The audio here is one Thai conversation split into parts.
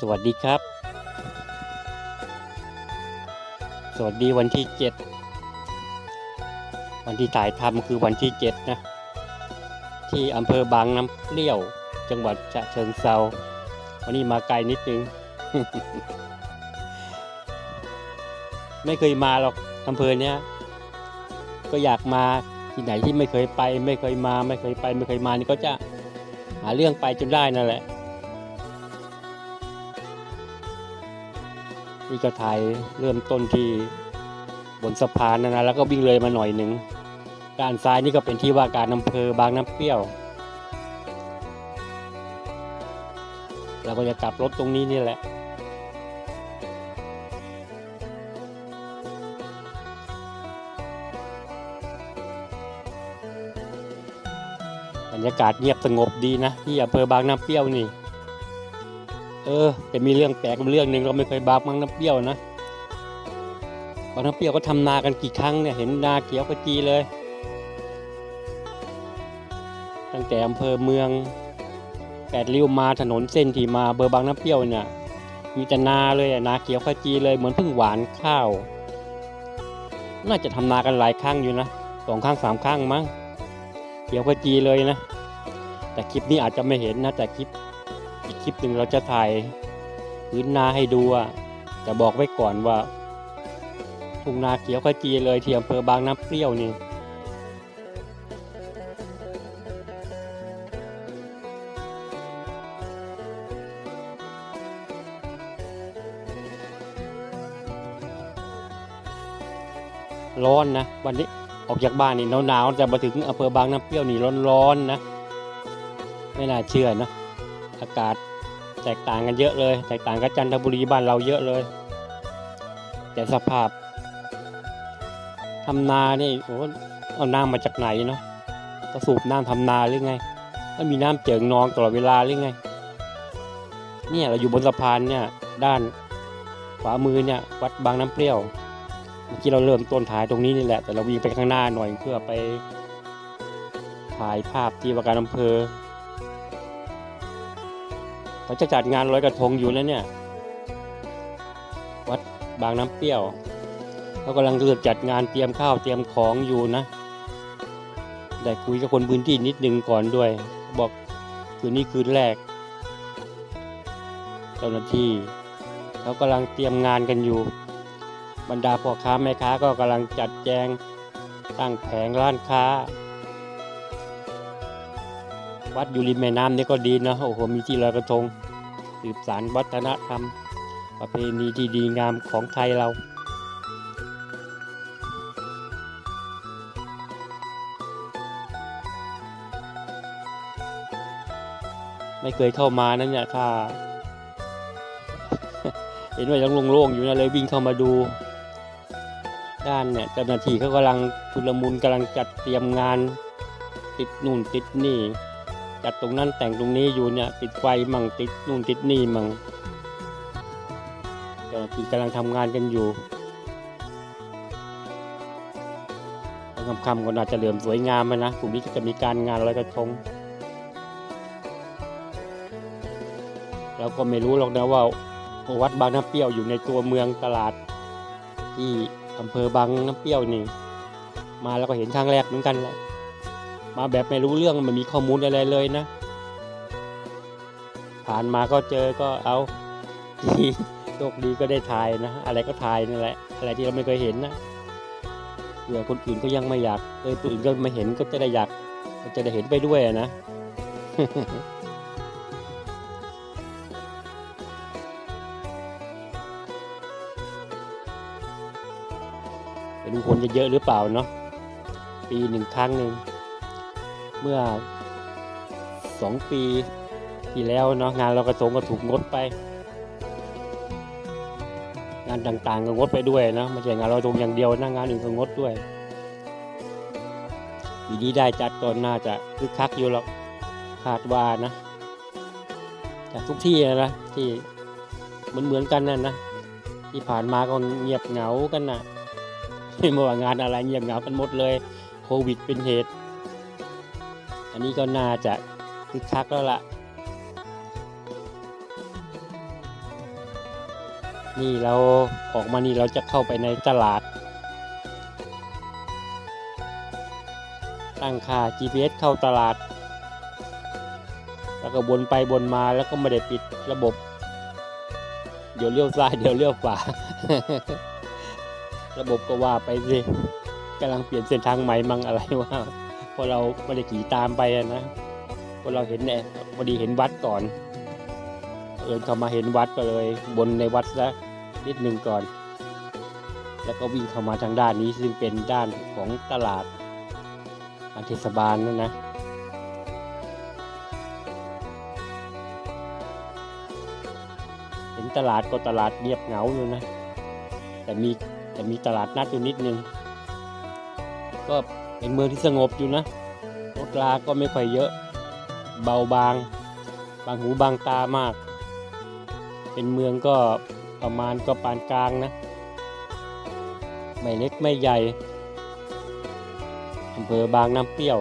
สวัสดีครับ สวัสดีวันที่เจ็ดวันที่ถ่ายทำคือวันที่เจ็ดนะ ที่อำเภอบางน้ำเปรี้ยว จังหวัดฉะเชิงเซาวันนี้มาไกลนิดนึง ไม่เคยมาหรอกอำเภอเนี้ย ก็อยากมาที่ไหนที่ไม่เคยไป ไม่เคยมา ไม่เคยไป ไม่เคยมานี่ก็จะหาเรื่องไปจนได้นั่นแหละ นี่ก็ถ่ายเริ่มต้นที่บนสะพานนะนะแล้วก็วิ่งเลยมาหน่อยหนึ่งด้านซ้ายนี่ก็เป็นที่ว่าการอำเภอบางน้ำเปรี้ยว เราก็จะกลับรถตรงนี้นี่แหละบรรยากาศเงียบสงบดีนะที่อำเภอบางน้ำเปรี้ยวนี่ เออแต่มีเรื่องแปลกเรื่องหนึ่งเราไม่เคยบางบางน้ำเปรี้ยวนะบางน้ำเปรี้ยวก็ทำนากันกี่ครั้งเนี่ยเห็นนาเขียวขจีเลย ตั้งแต่อำเภอเมืองแปดริ้วมาถนนเส้นที่มาเบอร์บางน้ำเปรี้ยวเนี่ยมีแต่นาเลยนาเขียวขจีเลยเหมือนเพิ่งหวานข้าว น่าจะทำนากันหลายครั้งอยู่นะสองครั้งสามครั้งมั้งเขียวขจีเลยนะ แต่คลิปนี้อาจจะไม่เห็นนะแต่คลิป อีกคลิปหนึ่งเราจะถ่ายพื้นนาให้ดูอะจะบอกไว้ก่อนว่าทุ่งนาเขียวขจีเลยที่อำเภอบางน้ำเปรี้ยวนี่ร้อนนะ วันนี้ออกจากบ้านนี่หนาวๆจะมาถึงอำเภอบางน้ำเปรี้ยวนี่ร้อนๆนะไม่น่าเชื่อนะ อากาศแตกต่างกันเยอะเลย แตกต่างกับจันทบุรีบ้านเราเยอะเลย แต่สภาพทำนานี่โอ้เอาน้ำมาจากไหนเนาะก็สูบน้ำทำนาหรือไงก็มีน้ำเจิ่งนองตลอดเวลาหรือไง เนี่ยเราอยู่บนสะพานเนี่ยด้านขวามือเนี่ยวัดบางน้ำเปรี้ยวเมื่อกี้เราเริ่มต้นถ่ายตรงนี้นี่แหละแต่เราวิ่งไปข้างหน้าหน่อยเพื่อไปถ่ายภาพที่ว่าการอำเภอ เขาจะจัดงานลอยกระทงอยู่แล้วเนี่ย วัดบางน้ำเปรี้ยวเขากำลังเริ่มจัดงานเตรียมข้าวเตรียมของอยู่นะ ได้คุยกับคนพื้นที่นิดนึงก่อนด้วย บอกคืนนี้คืนแรก เจ้าหน้าที่เขากำลังเตรียมงานกันอยู่ บรรดาพ่อค้าแม่ค้าก็กำลังจัดแจงตั้งแผงร้านค้า วัดอยู่ริมแม่น้ำนี่ก็ดีนะโอ้โหมีที่ลอยกระทง สืบสารวัฒนธรรม ประเพณีที่ดีงามของไทยเราไม่เคยเข้ามานั่นเนี่ยถ้า เห็นว่ายังโล่งๆอยู่นะเลยวิ่งเข้ามาดู ด้านเนี่ยเจ้าหน้าที่เขากำลังชุลมุนกำลังจัดเตรียมงาน ติดนู่นติดนี่ จัดตรงนั้นแต่งตรงนี้อยู่เนี่ยติดไฟมั่งติดนู่นติดนี่มั่งเจ้าหน้าที่กำลังทำงานกันอยู่ตอนค่ำๆก็น่าจะเหลื่อมสวยงามนะกลุ่มนี้ก็จะมีการงานลอยกระทงเราก็ไม่รู้หรอกนะว่าวัดบางน้ำเปรี้ยวอยู่ในตัวเมืองตลาด ที่อำเภอบางน้ำเปรี้ยวนี่ มาแล้วก็เห็นครั้งแรกเหมือนกันแหละ มาแบบไม่รู้เรื่องไม่มีข้อมูลอะไรเลยนะ ผ่านมาก็เจอก็เอาดีโชคดีก็ได้ถ่ายนะ อะไรก็ถ่ายนั่นแหละ อะไรที่เราไม่เคยเห็นนะเผื่อคนอื่นก็ยังไม่อยากเออคนอื่นก็ไม่เห็นก็จะได้อยากก็จะได้เห็นไปด้วยนะไม่รู้คนจะเยอะหรือเปล่าเนาะปีหนึ่งครั้งหนึ่ง เมื่อสองปีที่แล้วเนาะงานเรากระทงก็ถูกงดไป งานต่างๆก็งดไปด้วยนะไม่ใช่งานเรากระทงอย่างเดียวนะงานอื่นก็งดด้วยปีนี้ได้จัดก่อนน่าจะคึกคักอยู่หรอกคาดว่านะจากทุกที่นะนะที่เหมือนเหมือนๆกันนั่นนะที่ผ่านมาก็เงียบเหงากันนะไม่ว่างานอะไรเงียบเหงากันหมดเลย โควิดเป็นเหตุ อันนี้ก็น่าจะคึกคักแล้วล่ะ นี่เราออกมานี่เราจะเข้าไปในตลาด ตั้งค่า GPS เข้าตลาด แล้วก็วนไปวนมาแล้วก็ไม่ได้ปิดระบบ เดี๋ยวเลี้ยวซ้ายเดี๋ยวเลี้ยวขวาระบบก็ว่าไปสิกำลังเปลี่ยนเส้นทางใหม่มั่งอะไรว่า พอเราไม่ได้ขี่ตามไปนะพอเราเห็นเนี่ยพอดีเห็นวัดก่อน เอินเข้ามาเห็นวัดก็เลยบนในวัดซะนิดหนึ่งก่อน แล้วก็วิ่งเข้ามาทางด้านนี้ซึ่งเป็นด้านของตลาดทางเทศบาลนั่นนะเห็นตลาดก็ตลาดเงียบเหงาอยู่นะ แต่มีแต่มีตลาดนัดอยู่นิดนึงก็ เป็นเมืองที่สงบอยู่นะรถราก็ไม่ค่อยเยอะ เบาบาง บางหูบางตามาก เป็นเมืองก็ประมาณก็ปานกลางนะ ไม่เล็กไม่ใหญ่อำเภอบางน้ำเปรี้ยว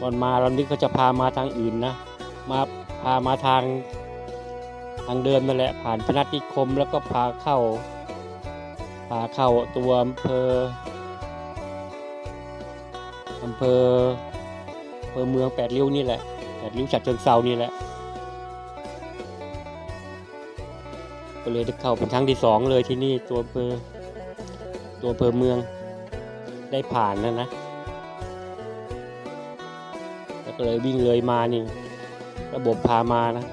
ตอนมาเรานึกเขาจะพามาทางอื่นนะ มาพามาทาง ทางเดิมนั่นแหละผ่านพนัสนิคมแล้วก็พาเข้าพาเข้าตัวอำเภออำเภออำเภอเมืองแปดริ้วนี่แหละแปดริ้วฉัดเชิงเซานี่แหละ ก็เลยได้เข้าเป็นครั้งที่สองเลยที่นี่ตัวอำเภอตัวอำเภอเมืองได้ผ่านนะนะแล้วก็เลยวิ่งเลยมานี่ ระบบพามานะ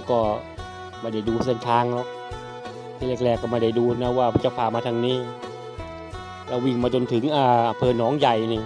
แล้วก็ไม่ได้ดูเส้นทางหรอกที่แรกๆก็ไม่ได้ดูนะว่าจะพามาทางนี้เราวิ่งมาจนถึงอ่าอำเภอหนองใหญ่นี่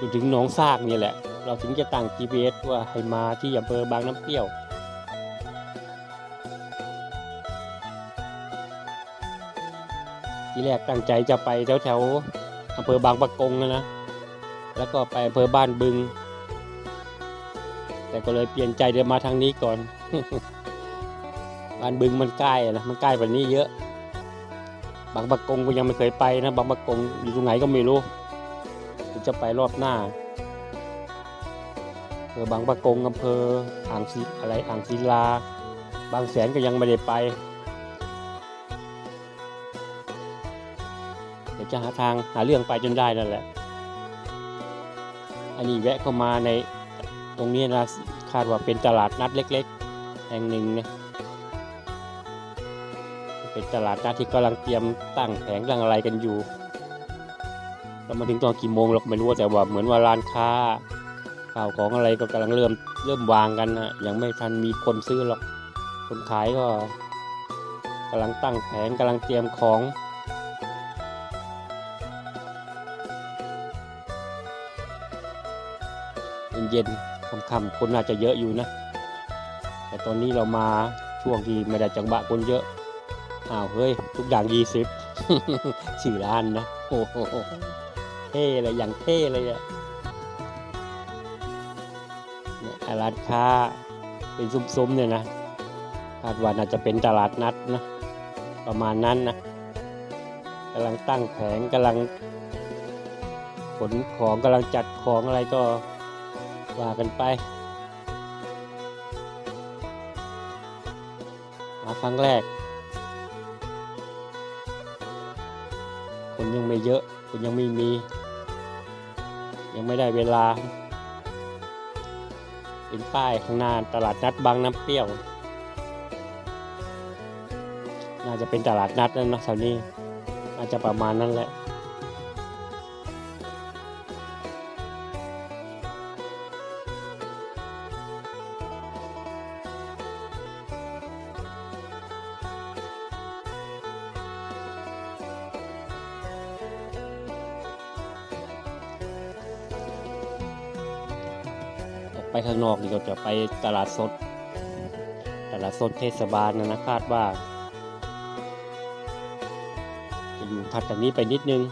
จนถึงหนองซากนี่แหละ เราถึงจะตั้ง GPS ว่าให้มาที่อำเภอบางน้ำเปรี้ยวที่แรกตั้งใจจะไปแถวแถวๆอำเภอบางปะกงนะนะ แล้วก็ไปอำเภอบ้านบึง แต่ก็เลยเปลี่ยนใจเดินมาทางนี้ก่อนบ้านบึงมันใกล้นะมันใกล้กว่านี้เยอะ บางปะกงก็ยังไม่เคยไปนะ บางปะกงอยู่ตรงไหนก็ไม่รู้จะไปรอบหน้าอำเภอบางปะกงอำเภออ่างศิอะไรอ่างศิลา บางแสนก็ยังไม่ได้ไป เดี๋ยวจะหาทางหาเรื่องไปจนได้นั่นแหละ อันนี้แวะเข้ามาใน ตรงนี้นะคาดว่าเป็นตลาดนัดเล็ก ๆ แห่งหนึ่งนะเป็นตลาดนัดที่กำลังเตรียมตั้งแผงตั้งอะไรกันอยู่เรามาถึงตอนกี่โมงเราก็ไม่รู้แต่ว่าเหมือนว่าร้านค้าข่าวของอะไรก็กำลังเริ่มเริ่มวางกันนะยังไม่ทันมีคนซื้อหรอกคนขายก็กำลังตั้งแผงกำลังเตรียมของเย็นๆ ค่ำๆคนน่าจะเยอะอยู่นะ แต่ตอนนี้เรามาช่วงที่ไม่ได้จังหวะคนเยอะอ้าวเฮ้ย ทุกอย่างยี่สิบชื่อร้านนะโอ้โหเท่เลยอย่างเท่เลยอะเนี่ยร้านค้าเป็นซุ้มๆเนี่ยนะคาดว่าน่าจะเป็นตลาดนัดนะประมาณนั้นนะกำลังตั้งแผงกำลังขนของกำลังจัดของอะไรก็ ว่ากันไป มาครั้งแรก คนยังไม่เยอะ คนยังไม่มี ยังไม่ได้เวลา เป็นป้ายข้างหน้าตลาดนัดบางน้ำเปรี้ยว น่าจะเป็นตลาดนัดนั่นเนาะแถวนี้น่าจะประมาณนั้นแหละ ไปข้างนอกนี่ก็จะไปตลาดสด ตลาดสดเทศบาลนะนะคาดว่า จะอยู่ถัดจากนี้ไปนิดนึง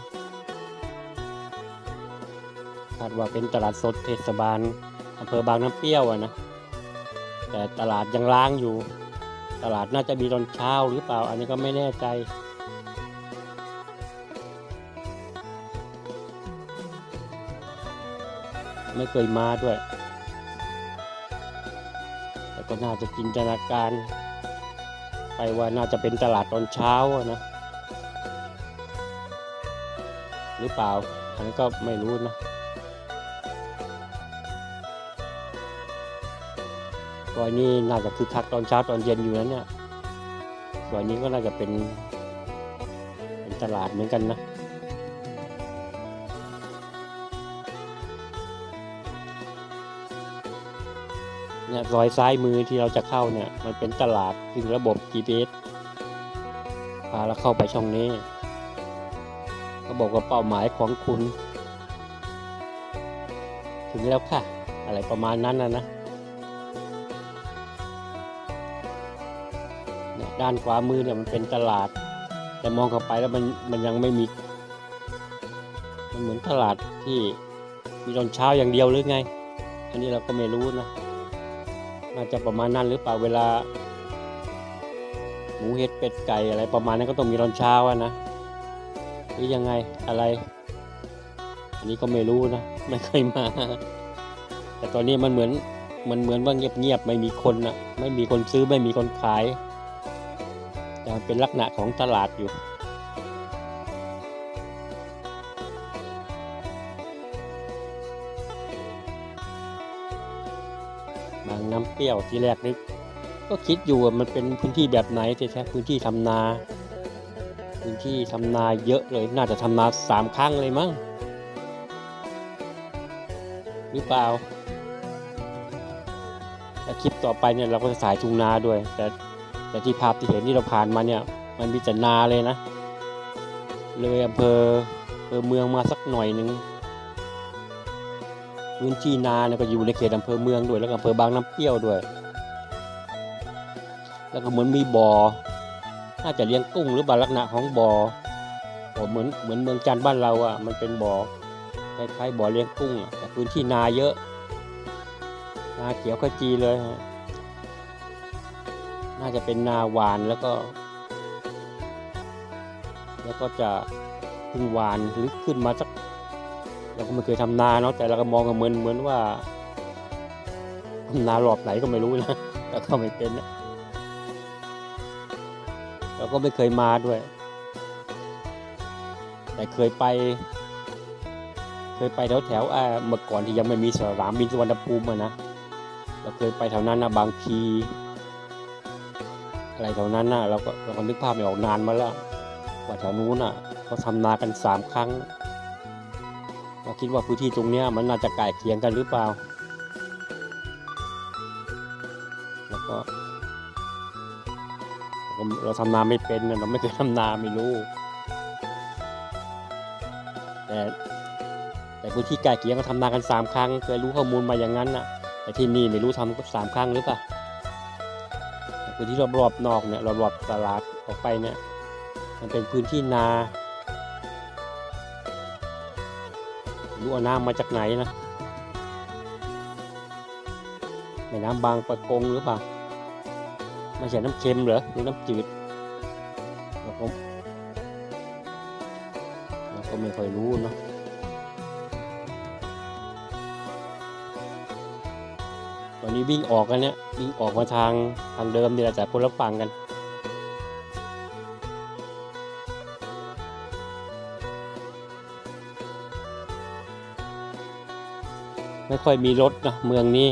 คาดว่าเป็นตลาดสดเทศบาลอำเภอบางน้ำเปรี้ยวอะนะ แต่ตลาดยังล้างอยู่ ตลาดน่าจะมีตอนเช้าหรือเปล่า อันนี้ก็ไม่แน่ใจไม่เคยมาด้วย ก็น่าจะจินตนาการ ไปว่าน่าจะเป็นตลาดตอนเช้านะ หรือเปล่า อันนี้นก็ไม่รู้นะ ซอยนี้น่าจะคือคักตอนเช้าตอนเย็นอยู่นั้นเนี่ย ซอยนี้ก็น่าจะเป็น เป็นตลาดเหมือนกันนะ เนี่ยซอยซ้ายมือที่เราจะเข้าเนี่ยมันเป็นตลาดซึ่งระบบ GPS พาเราเข้าไปช่องนี้เขาบอกว่าเป้าหมายของคุณ ถึงแล้วค่ะ อะไรประมาณนั้นนะนะเนี่ยด้านขวามือเนี่ยมันเป็นตลาด แต่มองเข้าไปแล้วมันมันยังไม่มี มันเหมือนตลาดที่มีตอนเช้าอย่างเดียวหรือไง อันนี้เราก็ไม่รู้นะ น่าจะประมาณนั้นหรือเปล่าเวลา หมูเห็ดเป็ดไก่อะไรประมาณนั้นก็ต้องมีตอนเช้าอะนะหรือยังไงอะไร อันนี้ก็ไม่รู้นะไม่เคยมา แต่ตอนนี้มันเหมือนมันเหมือนว่าเงียบๆไม่มีคนนะไม่มีคนซื้อไม่มีคนขายแต่มันเป็นลักษณะของตลาดอยู่ บางน้ำเปรี้ยวที่แรกนึก ก็คิดอยู่ว่ามันเป็นพื้นที่แบบไหนแต่แท้พื้นที่ทำนา พื้นที่ทำนาเยอะเลยน่าจะทำนาสามครั้งเลยมั้งหรือเปล่าแต่คลิปต่อไปเนี่ยเราก็จะสายทุ่งนาด้วย แต่แต่ที่ภาพที่เห็นที่เราผ่านมาเนี่ย มันมีแต่นาเลยนะ เลยอำเภออำเภอเมืองมาสักหน่อยหนึ่ง พื้นที่นาเนี่ยก็อยู่ในเขตอำเภอเมืองด้วย แล้วก็อำเภอบางน้ำเปรี้ยวด้วย แล้วก็เหมือนมีบ่อน่าจะเลี้ยงกุ้งหรือบ่อลักษณะของบ่อบ่อเหมือนเหมือนเมืองจันทร์บ้านเราอะ มันเป็นบ่อคล้ายๆบ่อเลี้ยงกุ้งแต่พื้นที่นาเยอะ นาเขียวขจีเลยฮะน่าจะเป็นนาหวานแล้วก็ แล้วก็จะพึ่งหวานหรือขึ้นมาสัก เราก็ไม่เคยทำนาเนาะแต่เราก็มองกันเหมือนเหมือนว่าทำนารอบไหนก็ไม่รู้นะแล้วก็ไม่เป็นนะเราก็ไม่เคยมาด้วย แต่เคยไป เคยไปแถวแถวเมื่อก่อนที่ยังไม่มีสนามบินสุวรรณภูมิอะนะเราเคยไปแถวนั้นนะบางพีอะไรแถวนั้นนะเราก็เราก็นึกภาพไม่ออกนานมาแล้วว่าแถวนู้นน่ะเขาทำนากันสามครั้ง คิดว่าพื้นที่ตรงนี้มันน่าจะใกล้เคียงกันหรือเปล่า แล้วก็ เราทำนาไม่เป็นนะเราไม่เคยทำนาไม่รู้ แต่แต่พื้นที่ใกล้เคียงก็ทำนากันสามครั้งเคยรู้ข้อมูลมาอย่างนั้นน่ะ แต่ที่นี่ไม่รู้ทำสามครั้งหรือเปล่าพื้นที่รอบๆนอกเนี่ยรอบๆตลาดออกไปเนี่ย มันเป็นพื้นที่นา รู้เอาน้ำมาจากไหนนะแม่น้ำบางประกงหรือเปล่าไม่ใช่น้ำเค็มเหรอหรือน้ำจืดเราก็เราก็ไม่ค่อยรู้เนาะตอนนี้วิ่งออกกันเนี่ยวิ่งออกมาทางทางเดิมนี่แหละแต่คนละฝั่งกัน ไม่ค่อยมีรถนะเมืองนี้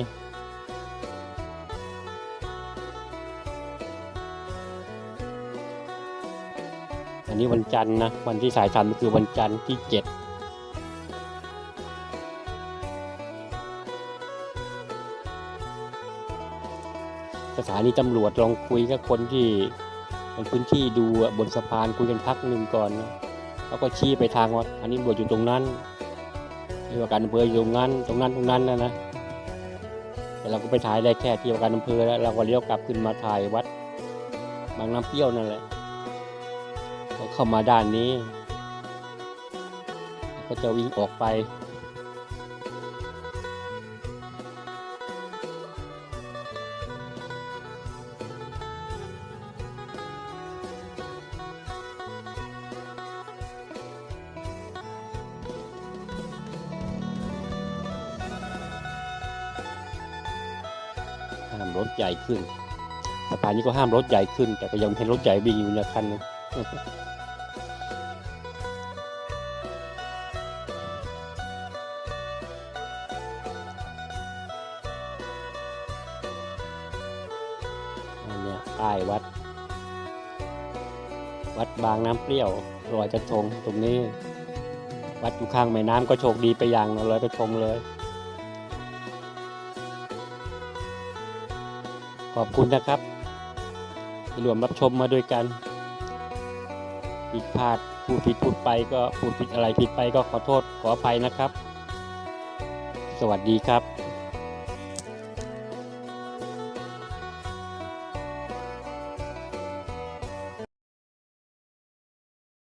อันนี้วันจันทร์นะ วันที่สายทำคือวันจันทร์ที่เจ็ดสถานีตำรวจลองคุยกับคนที่คนพื้นที่ดูบนสะพานคุยกันพักหนึ่งก่อนนะแล้วก็ชี้ไปทางว่าอันนี้ตำรวจอยู่ตรงนั้น ที่ว่าการอำเภออยู่ตรงนั้นตรงนั้นตรงนั้นนะนะแต่เราก็ไปถ่ายได้แค่ที่ว่าการอำเภอแล้วเราก็เลี้ยวกลับขึ้นมาถ่ายวัดบางน้ำเปรี้ยวนั่นแหละก็เข้ามาด้านนี้ ก็จะวิ่งออกไป ห้ามรถใหญ่ขึ้นสะพานนี้ก็ห้ามรถใหญ่ขึ้น แต่ก็ยังเห็นรถใหญ่วิ่งอยู่เนยคันนึงอันเนี้ยป้ายวัด วัดบางน้ำเปรี้ยวลอยกระทงตรงนี้ วัดอยู่ข้างแม่น้ำก็โชคดีไปอย่างนะลอยกระทงเลย ขอบคุณนะครับที่รวมรับชมมาด้วยกันผิดพลาดพูดผิดพูดไปก็พูดผิดอะไรผิดไปก็ขอโทษขออภัยนะครับ สวัสดีครับ